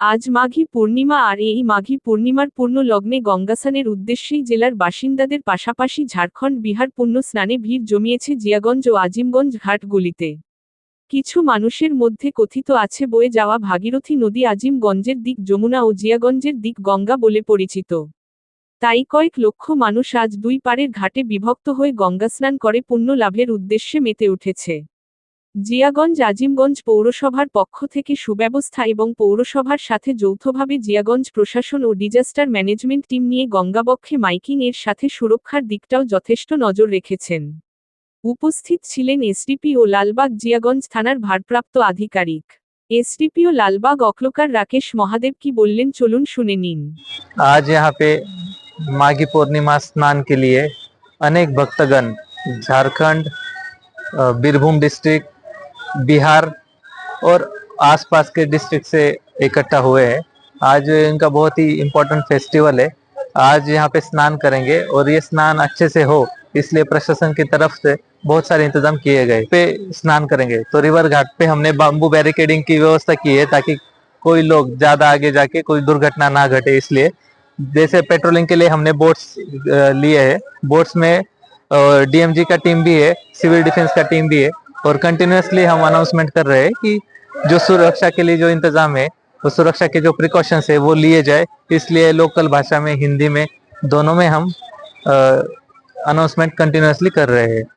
আজ মাঘী পূর্ণিমা আর এই মাঘী পূর্ণিমার পূর্ণ লগ্নে গঙ্গাসানের উদ্দেশ্যেই জেলার বাসিন্দাদের পাশাপাশি ঝাড়খণ্ড বিহার পুণ্য স্নানে ভিড় জমিয়েছে জিয়াগঞ্জ ও আজিমগঞ্জ ঘাটগুলিতে। কিছু মানুষের মধ্যে কথিত আছে বয়ে যাওয়া ভাগীরথী নদী আজিমগঞ্জের দিক যমুনা ও জিয়াগঞ্জের দিক গঙ্গা বলে পরিচিত। তাই কয়েক লক্ষ মানুষ আজ দুই পারের ঘাটে বিভক্ত হয়ে গঙ্গা স্নান করে পুণ্য লাভের উদ্দেশ্যে মেতে উঠেছে। জিয়াগঞ্জ আজিমগঞ্জ পৌরসভার পক্ষ থেকে সুব্যবস্থা এবং পৌরসভার সাথে যৌথভাবে জিয়াগঞ্জ প্রশাসন ও ডিজাস্টার ম্যানেজমেন্ট টিম নিয়ে গঙ্গাবক্ষে মাইকিং এর সাথে সুরক্ষার দিকটাও যথেষ্ট নজর রেখেছেন উপস্থিত ছিলেন এসডিপি ও লালবাগ জিয়াগঞ্জ থানার ভারপ্রাপ্ত আধিকারিক এসডিপি ও লালবাগ অক্লোকার রাকেশ মহাদেব কি বললেন চলুন শুনে নিন आज यहाँ पे माघी पूर्णिमा स्नान के लिए अनेक भक्तगण झारखंड अ, बीरभूम डिस्ट्रिक्ट बिहार और आसपास के डिस्ट्रिक्ट से इकट्ठा हुए हैं। आज इनका बहुत ही इम्पोर्टेंट फेस्टिवल है। आज यहाँ पे स्नान करेंगे और ये स्नान अच्छे से हो, इसलिए प्रशासन की तरफ़ से बहुत सारे इंतज़ाम किए गए। पे स्नान करेंगे। तो रिवर घाट पे हमने बाम्बू बैरिकेडिंग की व्यवस्था की है ताकि कोई लोग ज़्यादा आगे जाके कोई दुर्घटना ना घटे, इसलिए। जैसे पेट्रोलिंग के लिए हमने बोट्स लिए हैं। बोट्स में डीएमजी का टीम भी है सिविल डिफेंस का टीम भी है। और कंटिन्यूसली हम अनाउंसमेंट कर रहे हैं कि जो सुरक्षा के लिए जो इंतज़ाम है, वो सुरक्षा के जो प्रिकॉशंस है, वो लिए जाए। इसलिए लोकल भाषा में, हिंदी में, दोनों में हम अनाउंसमेंट कंटिन्यूसली कर रहे हैं।